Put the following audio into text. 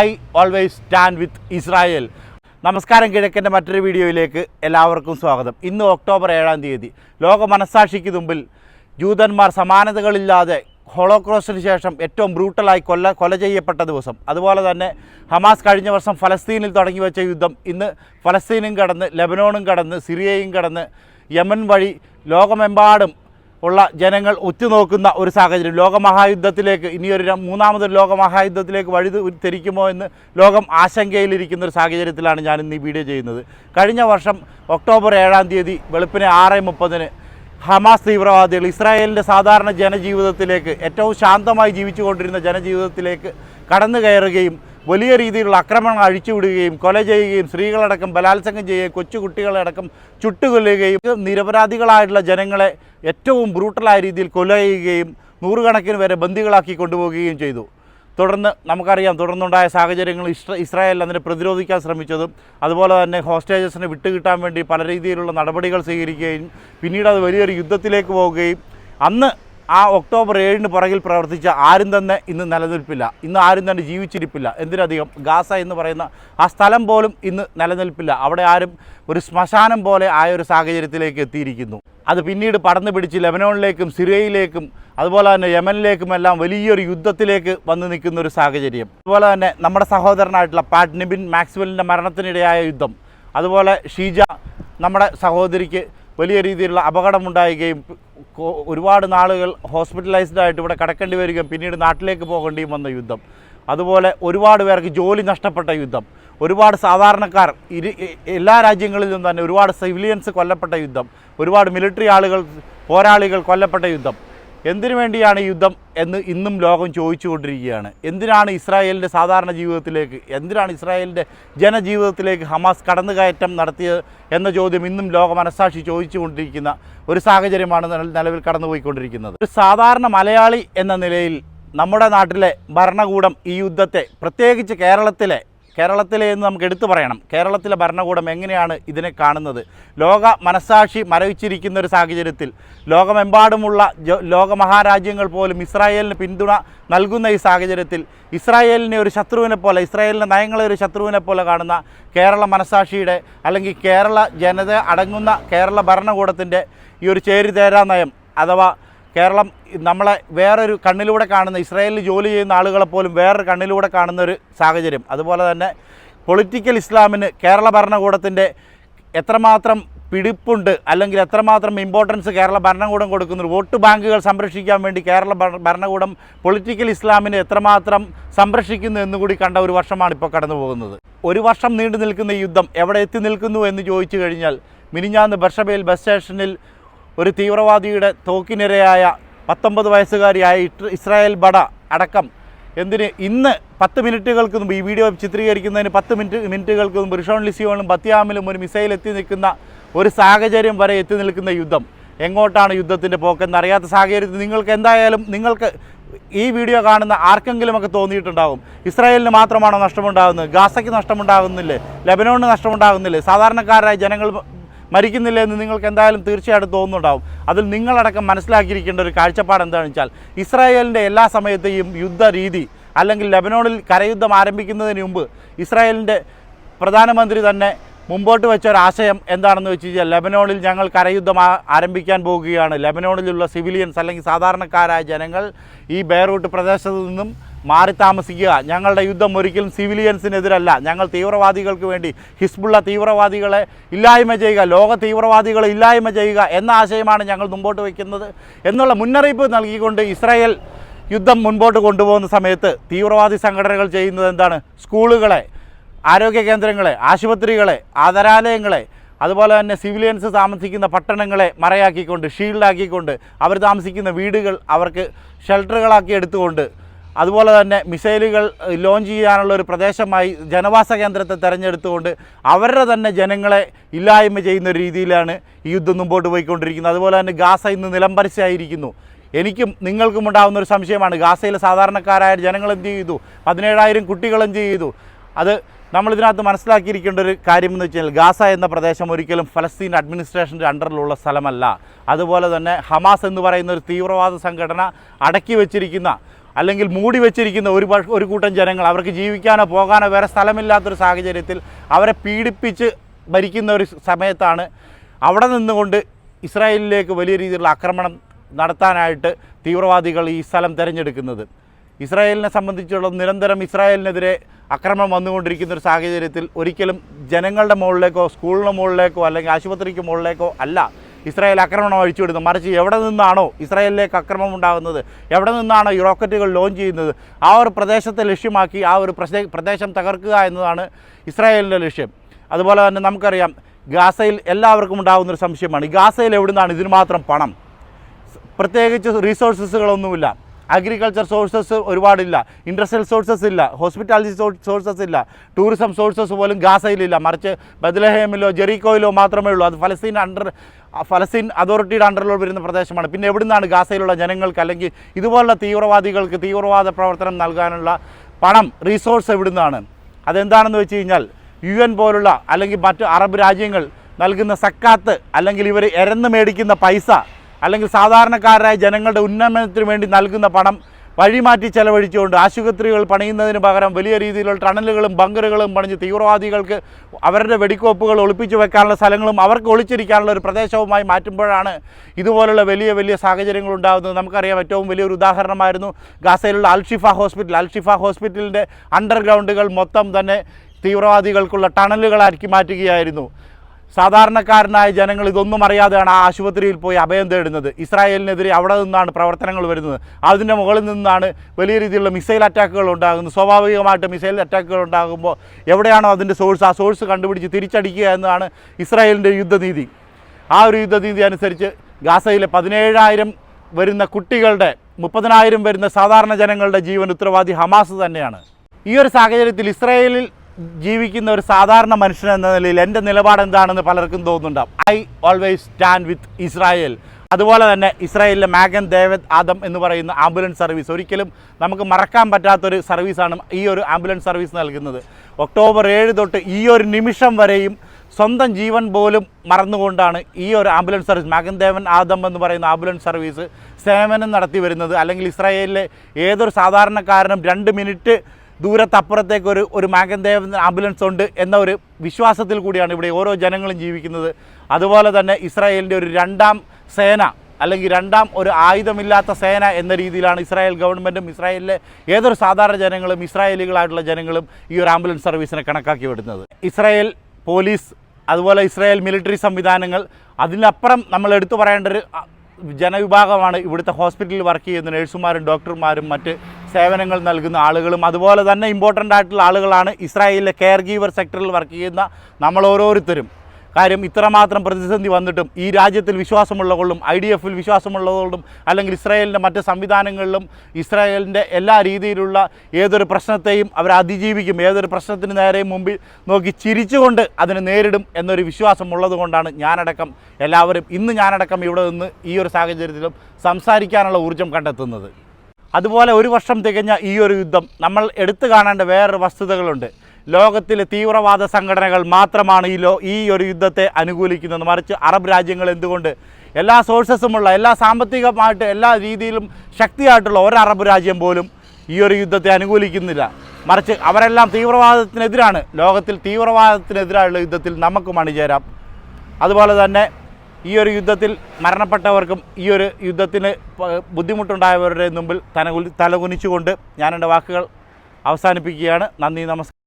I always stand with Israel. നമസ്കാരം കിഴക്കന്റെ മറ്റൊരു വീഡിയോയിലേക്ക് എല്ലാവർക്കും സ്വാഗതം. ഇന്ന് ഒക്ടോബർ ഏഴാം തീയതി. ലോക മനസ്സാക്ഷിക്ക് മുമ്പിൽ ജൂതന്മാർ സമാനതകളില്ലാതെ ഹോളോക്രോസിന് ശേഷം ഏറ്റവും ബ്രൂട്ടലായി കൊല്ല കൊല ചെയ്യപ്പെട്ട ദിവസം. അതുപോലെ തന്നെ ഹമാസ് കഴിഞ്ഞ വർഷം ഫലസ്തീനിൽ തുടങ്ങി വെച്ച യുദ്ധം ഇന്ന് ഫലസ്തീനും കടന്ന് ലെബനോണും കടന്ന് സിറിയയും കടന്ന് യമൻ വഴി ലോകമെമ്പാടും ഉള്ള ജനങ്ങൾ ഉറ്റുനോക്കുന്ന ഒരു സാഹചര്യം. ലോകമഹായുദ്ധത്തിലേക്ക് ഇനിയൊരു മൂന്നാമതൊരു ലോകമഹായുദ്ധത്തിലേക്ക് വഴി തിരിക്കുമോ എന്ന് ലോകം ആശങ്കയിലിരിക്കുന്ന ഒരു സാഹചര്യത്തിലാണ് ഞാൻ ഇന്ന് ഈ വീഡിയോ ചെയ്യുന്നത്. കഴിഞ്ഞ വർഷം ഒക്ടോബർ ഏഴാം തീയതി വെളുപ്പിന് ആറ് മുപ്പതിന് ഹമാസ് തീവ്രവാദികൾ ഇസ്രായേലിന്റെ സാധാരണ ജനജീവിതത്തിലേക്ക് ഏറ്റവും ശാന്തമായി ജീവിച്ചുകൊണ്ടിരുന്ന ജനജീവിതത്തിലേക്ക് കടന്നു കയറുകയും വലിയ രീതിയിലുള്ള ആക്രമണം അഴിച്ചുവിടുകയും കൊല ചെയ്യുകയും സ്ത്രീകളടക്കം ബലാത്സംഗം ചെയ്യുകയും കൊച്ചുകുട്ടികളടക്കം ചുട്ടുകൊല്ലുകയും നിരപരാധികളായിട്ടുള്ള ജനങ്ങളെ ഏറ്റവും ബ്രൂട്ടലായ രീതിയിൽ കൊല ചെയ്യുകയും നൂറുകണക്കിന് വരെ ബന്ദികളാക്കി കൊണ്ടുപോവുകയും ചെയ്തു. തുടർന്ന് നമുക്കറിയാം തുടർന്നുണ്ടായ സാഹചര്യങ്ങൾ ഇസ്ര ഇസ്രായേൽ അതിനെ പ്രതിരോധിക്കാൻ ശ്രമിച്ചതും അതുപോലെ തന്നെ ഹോസ്റ്റേജസിനെ വിട്ടുകിട്ടാൻ വേണ്ടി പല രീതിയിലുള്ള നടപടികൾ സ്വീകരിക്കുകയും പിന്നീട് അത് വലിയൊരു യുദ്ധത്തിലേക്ക് പോവുകയും അന്ന് ആ ഒക്ടോബർ ഏഴിന് പുറകിൽ പ്രവർത്തിച്ച ആരും തന്നെ ഇന്ന് നിലനിൽപ്പില്ല. ഇന്ന് ആരും തന്നെ ജീവിച്ചിരിപ്പില്ല. എന്തിനധികം? ഗാസ എന്ന് പറയുന്ന ആ സ്ഥലം പോലും ഇന്ന് നിലനിൽപ്പില്ല. അവിടെ ആരും ഒരു ശ്മശാനം പോലെ ആയ ഒരു സാഹചര്യത്തിലേക്ക് എത്തിയിരിക്കുന്നു. അത് പിന്നീട് പടന്നു പിടിച്ച് ലെബനോണിലേക്കും സിറിയയിലേക്കും അതുപോലെ തന്നെ യമനിലേക്കും എല്ലാം വലിയൊരു യുദ്ധത്തിലേക്ക് വന്നു നിൽക്കുന്ന ഒരു സാഹചര്യം. അതുപോലെ തന്നെ നമ്മുടെ സഹോദരനായിട്ടുള്ള പാറ്റ് നിബിൻ മാക്സ്വെലിന്റെ മരണത്തിനിടയായ യുദ്ധം. അതുപോലെ ഷീജ നമ്മുടെ സഹോദരിക്ക് വലിയ രീതിയിലുള്ള അപകടമുണ്ടാകുകയും ഒരുപാട് നാളുകൾ ഹോസ്പിറ്റലൈസ്ഡ് ആയിട്ട് ഇവിടെ കിടക്കേണ്ടി വരികയും പിന്നീട് നാട്ടിലേക്ക് പോകേണ്ടിയും വന്ന യുദ്ധം. അതുപോലെ ഒരുപാട് പേർക്ക് ജോലി നഷ്ടപ്പെട്ട യുദ്ധം. ഒരുപാട് സാധാരണക്കാർ ഇരു എല്ലാ എല്ലാ രാജ്യങ്ങളിലും തന്നെ ഒരുപാട് സിവിലിയൻസ് കൊല്ലപ്പെട്ട യുദ്ധം. ഒരുപാട് മിലിറ്ററി ആളുകൾ പോരാളികൾ കൊല്ലപ്പെട്ട യുദ്ധം. എന്തിനു വേണ്ടിയാണ് യുദ്ധം എന്ന് ഇന്നും ലോകം ചോദിച്ചുകൊണ്ടിരിക്കുകയാണ്? എന്തിനാണ് ഇസ്രായേലിന്റെ സാധാരണ ജീവിതത്തിലേക്ക് എന്തിനാണ് ഇസ്രായേലിന്റെ ജനജീവിതത്തിലേക്ക് ഹമാസ് കടന്നുകയറ്റം നടത്തിയത് എന്ന ചോദ്യം ഇന്നും ലോക മനസ്സാക്ഷി ചോദിച്ചുകൊണ്ടിരിക്കുന്ന ഒരു സാഹചര്യമാണ് നില- നിലവിൽ കടന്നുപോയിക്കൊണ്ടിരിക്കുന്നത്. ഒരു സാധാരണ മലയാളി എന്ന നിലയിൽ നമ്മുടെ നാട്ടിലെ ഭരണകൂടം ഈ യുദ്ധത്തെ പ്രത്യേകിച്ച് കേരളത്തിലെ കേരളത്തിലെ എന്ന് നമുക്ക് എടുത്തു പറയണം. കേരളത്തിലെ ഭരണകൂടം എങ്ങനെയാണ് ഇതിനെ കാണുന്നത്? ലോക മനസാക്ഷി മരവിച്ചിരിക്കുന്ന ഒരു സാഹചര്യത്തിൽ ലോകമെമ്പാടുമുള്ള ലോക ലോകമഹാരാജ്യങ്ങൾ പോലും ഇസ്രായേലിന് പിന്തുണ നൽകുന്ന ഈ സാഹചര്യത്തിൽ ഇസ്രായേലിനെ ഒരു ശത്രുവിനെ പോലെ ഇസ്രായേലിന്റെ നയങ്ങളെ ഒരു ശത്രുവിനെ പോലെ കാണുന്ന കേരള മനസാക്ഷിയുടെ അല്ലെങ്കിൽ കേരള ജനത അടങ്ങുന്ന കേരള ഭരണകൂടത്തിന്റെ ഈ ഒരു ചേരിതേരാ നയം അഥവാ കേരളം നമ്മളെ വേറൊരു കണ്ണിലൂടെ കാണുന്ന ഇസ്രായേലിൽ ജോലി ചെയ്യുന്ന ആളുകളെ പോലും വേറൊരു കണ്ണിലൂടെ കാണുന്ന ഒരു സാഹചര്യം. അതുപോലെ തന്നെ പൊളിറ്റിക്കൽ ഇസ്ലാമിന് കേരള ഭരണകൂടത്തിന്റെ എത്രമാത്രം പിടിപ്പുണ്ട് അല്ലെങ്കിൽ എത്രമാത്രം ഇമ്പോർട്ടൻസ് കേരള ഭരണകൂടം കൊടുക്കുന്നു വോട്ട് ബാങ്കുകൾ സംരക്ഷിക്കാൻ വേണ്ടി കേരള ഭരണകൂടം പൊളിറ്റിക്കൽ ഇസ്ലാമിനെ എത്രമാത്രം സംരക്ഷിക്കുന്നു എന്നുകൂടി കണ്ട ഒരു വർഷമാണ് ഇപ്പോൾ കടന്നു പോകുന്നത്. ഒരു വർഷം നീണ്ടു നിൽക്കുന്ന യുദ്ധം എവിടെ എത്തി നിൽക്കുന്നു എന്ന് ചോദിച്ചു കഴിഞ്ഞാൽ മിനിഞ്ഞാന്ന് ബർഷബയിൽ ബസ് സ്റ്റേഷനിൽ ഒരു തീവ്രവാദിയുടെ തോക്കിനിരയായ പത്തൊമ്പത് വയസ്സുകാരിയായ ഇസ്രായേൽ ബട അടക്കം എന്തിന് ഇന്ന് പത്ത് മിനിറ്റുകൾക്ക് മുമ്പ് ഈ വീഡിയോ ചിത്രീകരിക്കുന്നതിന് പത്ത് മിനിറ്റ് മിനിറ്റുകൾക്ക് മുമ്പ് റിഷോൺ ലിസിയോണിലും ബത്തിയാമിലും ഒരു മിസൈൽ എത്തി നിൽക്കുന്ന ഒരു സാഹചര്യം വരെ എത്തി നിൽക്കുന്ന യുദ്ധം എങ്ങോട്ടാണ് യുദ്ധത്തിന്റെ പോക്കെന്ന് അറിയാത്ത സാഹചര്യത്തിൽ നിങ്ങൾക്ക് എന്തായാലും നിങ്ങൾക്ക് ഈ വീഡിയോ കാണുന്ന ആർക്കെങ്കിലുമൊക്കെ തോന്നിയിട്ടുണ്ടാകും ഇസ്രായേലിന് മാത്രമാണോ നഷ്ടമുണ്ടാകുന്നത്? ഗാസയ്ക്ക് നഷ്ടമുണ്ടാകുന്നില്ലേ? ലബനോണിന് നഷ്ടമുണ്ടാകുന്നില്ലേ? സാധാരണക്കാരായ ജനങ്ങൾ മരിക്കുന്നില്ല എന്ന് നിങ്ങൾക്ക് എന്തായാലും തീർച്ചയായിട്ടും തോന്നുന്നുണ്ടാവും. അതിൽ നിങ്ങളടക്കം മനസ്സിലാക്കിയിരിക്കേണ്ട ഒരു കാഴ്ചപ്പാട് എന്താണെന്ന് വെച്ചാൽ ഇസ്രായേലിന്റെ എല്ലാ സമയത്തെയും യുദ്ധരീതി അല്ലെങ്കിൽ ലെബനോണിൽ കരയുദ്ധം ആരംഭിക്കുന്നതിന് മുമ്പ് ഇസ്രായേലിന്റെ പ്രധാനമന്ത്രി തന്നെ മുമ്പോട്ട് വെച്ച ഒരു ആശയം എന്താണെന്ന് വെച്ച് കഴിഞ്ഞാൽ ലെബനോണിൽ ഞങ്ങൾ കരയുദ്ധം ആരംഭിക്കാൻ പോകുകയാണ്. ലെബനോണിലുള്ള സിവിലിയൻസ് അല്ലെങ്കിൽ സാധാരണക്കാരായ ജനങ്ങൾ ഈ ബെയറൂട്ട് പ്രദേശത്ത് നിന്നും മാറി താമസിക്കുക. ഞങ്ങളുടെ യുദ്ധം ഒരിക്കലും സിവിലിയൻസിനെതിരല്ല ഞങ്ങൾ തീവ്രവാദികൾക്ക് വേണ്ടി ഹിസ്ബുള്ള തീവ്രവാദികളെ ഇല്ലായ്മ ചെയ്യുക ലോക തീവ്രവാദികളെ ഇല്ലായ്മ ചെയ്യുക എന്ന ആശയമാണ് ഞങ്ങൾ മുമ്പോട്ട് വയ്ക്കുന്നത്. എന്നുള്ള മുന്നറിയിപ്പ് നൽകിക്കൊണ്ട് ഇസ്രായേൽ യുദ്ധം മുൻപോട്ട് കൊണ്ടുപോകുന്ന സമയത്ത് തീവ്രവാദി സംഘടനകൾ ചെയ്യുന്നത് എന്താണ്? സ്കൂളുകളെ ആരോഗ്യ കേന്ദ്രങ്ങളെ ആശുപത്രികളെ ആദരാലയങ്ങളെ അതുപോലെ തന്നെ സിവിലിയൻസ് താമസിക്കുന്ന പട്ടണങ്ങളെ മറയാക്കിക്കൊണ്ട് ഷീൽഡാക്കിക്കൊണ്ട് അവർ താമസിക്കുന്ന വീടുകൾ അവർക്ക് ഷെൽട്ടറുകളാക്കി എടുത്തുകൊണ്ട് അതുപോലെ തന്നെ മിസൈലുകൾ ലോഞ്ച് ചെയ്യാനുള്ള ഒരു പ്രദേശമായി ജനവാസ കേന്ദ്രത്തെ തിരഞ്ഞെടുത്തുകൊണ്ട് അവരുടെ തന്നെ ജനങ്ങളെ ഇല്ലായ്മ ചെയ്യുന്ന ഒരു രീതിയിലാണ് ഈ യുദ്ധം മുമ്പോട്ട് പോയിക്കൊണ്ടിരിക്കുന്നത്. അതുപോലെ തന്നെ ഗാസ ഇന്ന് നിലംപരിശയായിരിക്കുന്നു എനിക്കും നിങ്ങൾക്കും ഉണ്ടാകുന്ന ഒരു സംശയമാണ്. ഗാസയിലെ സാധാരണക്കാരായ ജനങ്ങൾ എന്ത് ചെയ്തു? പതിനേഴായിരം കുട്ടികൾ എന്ത് ചെയ്തു? അത് നമ്മളിതിനകത്ത് മനസ്സിലാക്കിയിരിക്കേണ്ട ഒരു കാര്യം എന്ന് വെച്ചാൽ ഗാസ എന്ന പ്രദേശം ഒരിക്കലും ഫലസ്തീൻ അഡ്മിനിസ്ട്രേഷന്റെ അണ്ടറിലുള്ള സ്ഥലമല്ല. അതുപോലെ തന്നെ ഹമാസ് എന്ന് പറയുന്ന ഒരു തീവ്രവാദ സംഘടന അടക്കി വെച്ചിരിക്കുന്ന അല്ലെങ്കിൽ മൂടി വെച്ചിരിക്കുന്ന ഒരു ഒരു കൂട്ടം ജനങ്ങൾ അവർക്ക് ജീവിക്കാനോ പോകാനോ വേറെ സ്ഥലമില്ലാത്തൊരു സാഹചര്യത്തിൽ അവരെ പീഡിപ്പിച്ച് ഭരിക്കുന്ന ഒരു സമയത്താണ് അവിടെ നിന്നുകൊണ്ട് ഇസ്രായേലിലേക്ക് വലിയ രീതിയിലുള്ള ആക്രമണം നടത്താനായിട്ട് തീവ്രവാദികൾ ഈ സ്ഥലം തിരഞ്ഞെടുക്കുന്നത്. ഇസ്രായേലിനെ സംബന്ധിച്ചുള്ള നിരന്തരം ഇസ്രായേലിനെതിരെ അക്രമം വന്നുകൊണ്ടിരിക്കുന്ന ഒരു സാഹചര്യത്തിൽ ഒരിക്കലും ജനങ്ങളുടെ മുകളിലേക്കോ സ്കൂളിന് മുകളിലേക്കോ അല്ലെങ്കിൽ ആശുപത്രിക്ക് മുകളിലേക്കോ അല്ല ഇസ്രായേൽ ആക്രമണം അഴിച്ചുവിടുന്നത് മറിച്ച് എവിടെ നിന്നാണോ ഇസ്രായേലിലേക്ക് അക്രമം ഉണ്ടാകുന്നത് എവിടെ നിന്നാണോ ഈ റോക്കറ്റുകൾ ലോഞ്ച് ചെയ്യുന്നത്? ആ ഒരു പ്രദേശത്തെ ലക്ഷ്യമാക്കി ആ ഒരു പ്രദേശം തകർക്കുക എന്നതാണ് ഇസ്രായേലിന്റെ ലക്ഷ്യം. അതുപോലെ തന്നെ നമുക്കറിയാം ഗാസയിൽ എല്ലാവർക്കും ഉണ്ടാകുന്നൊരു സംശയമാണ്. ഗാസയിൽ എവിടെ നിന്നാണ് ഇതിന് മാത്രം പണം? പ്രത്യേകിച്ച് റീസോഴ്സസുകളൊന്നുമില്ല അഗ്രികൾച്ചർ സോഴ്സസ് ഒരുപാടില്ല. ഇൻഡസ്ട്രിയൽ സോഴ്സസ് ഇല്ല. ഹോസ്പിറ്റാലിറ്റി സോഴ്സസ് ഇല്ല. ടൂറിസം സോഴ്സസ് പോലും ഗാസയിലില്ല. മറിച്ച് ബദലഹേമിലോ ജെറിക്കോയിലോ മാത്രമേ ഉള്ളൂ. അത് ഫലസ്തീൻ അണ്ടർ ഫലസ്തീൻ അതോറിറ്റിയുടെ അണ്ടറിലോ വരുന്ന പ്രദേശമാണ്. പിന്നെ എവിടുന്നാണ് ഗാസയിലുള്ള ജനങ്ങൾക്ക് അല്ലെങ്കിൽ ഇതുപോലുള്ള തീവ്രവാദികൾക്ക് തീവ്രവാദ പ്രവർത്തനം നൽകാനുള്ള പണം റീസോഴ്സ് എവിടുന്നാണ്? അതെന്താണെന്ന് വെച്ച് കഴിഞ്ഞാൽ യു എൻ പോലുള്ള അല്ലെങ്കിൽ മറ്റ് അറബ് രാജ്യങ്ങൾ നൽകുന്ന സക്കാത്ത് അല്ലെങ്കിൽ ഇവർ ഇരന്ന് മേടിക്കുന്ന പൈസ അല്ലെങ്കിൽ സാധാരണക്കാരായ ജനങ്ങളുടെ ഉന്നമനത്തിന് വേണ്ടി നൽകുന്ന പണം വഴിമാറ്റി ചെലവഴിച്ചുകൊണ്ട് ആശുപത്രികൾ പണിയുന്നതിന് പകരം വലിയ രീതിയിലുള്ള ടണലുകളും ബങ്കറുകളും പണിഞ്ഞ് തീവ്രവാദികൾക്ക് അവരുടെ വെടിക്കോപ്പുകൾ ഒളിപ്പിച്ചു വെക്കാനുള്ള സ്ഥലങ്ങളും അവർക്ക് ഒളിച്ചിരിക്കാനുള്ള ഒരു പ്രദേശവുമായി മാറ്റുമ്പോഴാണ് ഇതുപോലുള്ള വലിയ വലിയ സാഹചര്യങ്ങൾ ഉണ്ടാകുന്നത്. നമുക്കറിയാം ഏറ്റവും വലിയൊരു ഉദാഹരണമായിരുന്നു ഗാസയിലുള്ള Al Shifa hospital. Al Shifa ഹോസ്പിറ്റലിന്റെ അണ്ടർഗ്രൗണ്ടുകൾ മൊത്തം തന്നെ തീവ്രവാദികൾക്കുള്ള ടണലുകളാക്കി മാറ്റുകയായിരുന്നു. സാധാരണക്കാരനായ ജനങ്ങൾ ഇതൊന്നും അറിയാതെയാണ് ആ ആശുപത്രിയിൽ പോയി അഭയം തേടുന്നത്. ഇസ്രായേലിനെതിരെ അവിടെ നിന്നാണ് പ്രവർത്തനങ്ങൾ വരുന്നത്. അതിന്റെ മുകളിൽ നിന്നാണ് വലിയ രീതിയിലുള്ള മിസൈൽ അറ്റാക്കുകൾ ഉണ്ടാകുന്നത്. സ്വാഭാവികമായിട്ട് മിസൈൽ അറ്റാക്കുകൾ ഉണ്ടാകുമ്പോൾ എവിടെയാണോ അതിന്റെ സോഴ്സ്? ആ സോഴ്സ് കണ്ടുപിടിച്ച് തിരിച്ചടിക്കുക എന്നതാണ് ഇസ്രായേലിന്റെ യുദ്ധനീതി. ആ ഒരു യുദ്ധനീതി അനുസരിച്ച് ഗാസയിലെ പതിനേഴായിരം വരുന്ന കുട്ടികളുടെ മുപ്പതിനായിരം വരുന്ന സാധാരണ ജനങ്ങളുടെ ജീവൻ ഉത്തരവാദി ഹമാസ് തന്നെയാണ്. ഈ ഒരു സാഹചര്യത്തിൽ ഇസ്രായേലിൽ ജീവിക്കുന്ന ഒരു സാധാരണ മനുഷ്യൻ എന്ന നിലയിൽ എന്റെ നിലപാട് എന്താണെന്ന് പലർക്കും തോന്നുന്നുണ്ടാവും. I always stand with Israel അതുപോലെ തന്നെ ഇസ്രായേലിലെ മാഗൻ ദേവദ് ആദം എന്ന് പറയുന്ന ആംബുലൻസ് സർവീസ്. ഒരിക്കലും നമുക്ക് മറക്കാൻ പറ്റാത്തൊരു സർവീസാണ് ഈ ഒരു ആംബുലൻസ് സർവീസ് നൽകുന്നത്. ഒക്ടോബർ ഏഴ് തൊട്ട് ഈ ഒരു നിമിഷം വരെയും സ്വന്തം ജീവൻ പോലും മറന്നുകൊണ്ടാണ് ഈ ഒരു ambulance service. Magen David Adom എന്ന് പറയുന്ന ആംബുലൻസ് സർവീസ് സേവനം നടത്തി വരുന്നത്. അല്ലെങ്കിൽ ഇസ്രായേലിലെ ഏതൊരു സാധാരണക്കാരനും രണ്ട് മിനിറ്റ് ദൂരത്തപ്പുറത്തേക്ക് ഒരു ഒരു മാഗന്ദേവൻ ദേവൻ ആംബുലൻസ് ഉണ്ട് എന്ന ഒരു വിശ്വാസത്തിൽ കൂടിയാണ് ഇവിടെ ഓരോ ജനങ്ങളും ജീവിക്കുന്നത്. അതുപോലെ തന്നെ ഇസ്രായേലിന്റെ ഒരു രണ്ടാം സേന അല്ലെങ്കിൽ രണ്ടാം ഒരു ആയുധമില്ലാത്ത സേന എന്ന രീതിയിലാണ് ഇസ്രായേൽ ഗവൺമെന്റും ഇസ്രായേലിലെ ഏതൊരു സാധാരണ ജനങ്ങളും ഇസ്രായേലികളായിട്ടുള്ള ജനങ്ങളും ഈ ഒരു ആംബുലൻസ് സർവീസിനെ കണക്കാക്കി വിടുന്നത്. ഇസ്രായേൽ പോലീസ് അതുപോലെ ഇസ്രായേൽ മിലിറ്ററി സംവിധാനങ്ങൾ അതിനപ്പുറം നമ്മൾ എടുത്തു പറയേണ്ട ഒരു ജനവിഭാഗമാണ് ഇവിടുത്തെ ഹോസ്പിറ്റലിൽ വർക്ക് ചെയ്യുന്ന നഴ്സുമാരും ഡോക്ടർമാരും മറ്റ് സേവനങ്ങൾ നൽകുന്ന ആളുകളും. അതുപോലെ തന്നെ ഇമ്പോർട്ടന്റ് ആയിട്ടുള്ള ആളുകളാണ് ഇസ്രായേലിലെ കെയർ ഗീവർ സെക്ടറിൽ വർക്ക് ചെയ്യുന്ന നമ്മൾ ഓരോരുത്തരും. കാര്യം ഇത്രമാത്രം പ്രതിസന്ധി വന്നിട്ടും ഈ രാജ്യത്തിൽ വിശ്വാസമുള്ളവളും ഐ ഡി എഫിൽ വിശ്വാസമുള്ളതുകൊണ്ടും അല്ലെങ്കിൽ ഇസ്രായേലിന്റെ മറ്റ് സംവിധാനങ്ങളിലും ഇസ്രായേലിന്റെ എല്ലാ രീതിയിലുള്ള ഏതൊരു പ്രശ്നത്തെയും അവർ അതിജീവിക്കും ഏതൊരു പ്രശ്നത്തിന് നേരെയും മുമ്പിൽ നോക്കി ചിരിച്ചുകൊണ്ട് അതിനെ നേരിടും എന്നൊരു വിശ്വാസമുള്ളത് കൊണ്ടാണ് ഞാനടക്കം എല്ലാവരും ഇന്ന് ഞാനടക്കം ഇവിടെ നിന്ന് ഈ ഒരു സാഹചര്യത്തിലും സംസാരിക്കാനുള്ള ഊർജം കണ്ടെത്തുന്നത്. അതുപോലെ ഒരു വർഷം തികഞ്ഞ ഈ ഒരു യുദ്ധം നമ്മൾ എടുത്തു കാണേണ്ട വേറൊരു വസ്തുതകളുണ്ട്. ലോകത്തിലെ തീവ്രവാദ സംഘടനകൾ മാത്രമാണ് ഈ ലോ ഈ ഒരു യുദ്ധത്തെ അനുകൂലിക്കുന്നത്. മറിച്ച് അറബ് രാജ്യങ്ങൾ എന്തുകൊണ്ട് എല്ലാ സോഴ്സസുമുള്ള എല്ലാ സാമ്പത്തികമായിട്ട് എല്ലാ രീതിയിലും ശക്തിയായിട്ടുള്ള ഒരു അറബ് രാജ്യം പോലും ഈ ഒരു യുദ്ധത്തെ അനുകൂലിക്കുന്നില്ല. മറിച്ച് അവരെല്ലാം തീവ്രവാദത്തിനെതിരാണ്. ലോകത്തിൽ തീവ്രവാദത്തിനെതിരായുള്ള യുദ്ധത്തിൽ നമുക്ക് അണിചേരാം അതുപോലെ തന്നെ ഈ ഒരു യുദ്ധത്തിൽ മരണപ്പെട്ടവർക്കും ഈ ഒരു യുദ്ധത്തിന് ബുദ്ധിമുട്ടുണ്ടായവരുടെ മുമ്പിൽ തലകുലി തലകുനിച്ചുകൊണ്ട് ഞാൻ എന്റെ വാക്കുകൾ അവസാനിപ്പിക്കുകയാണ്. നന്ദി നമസ്കാരം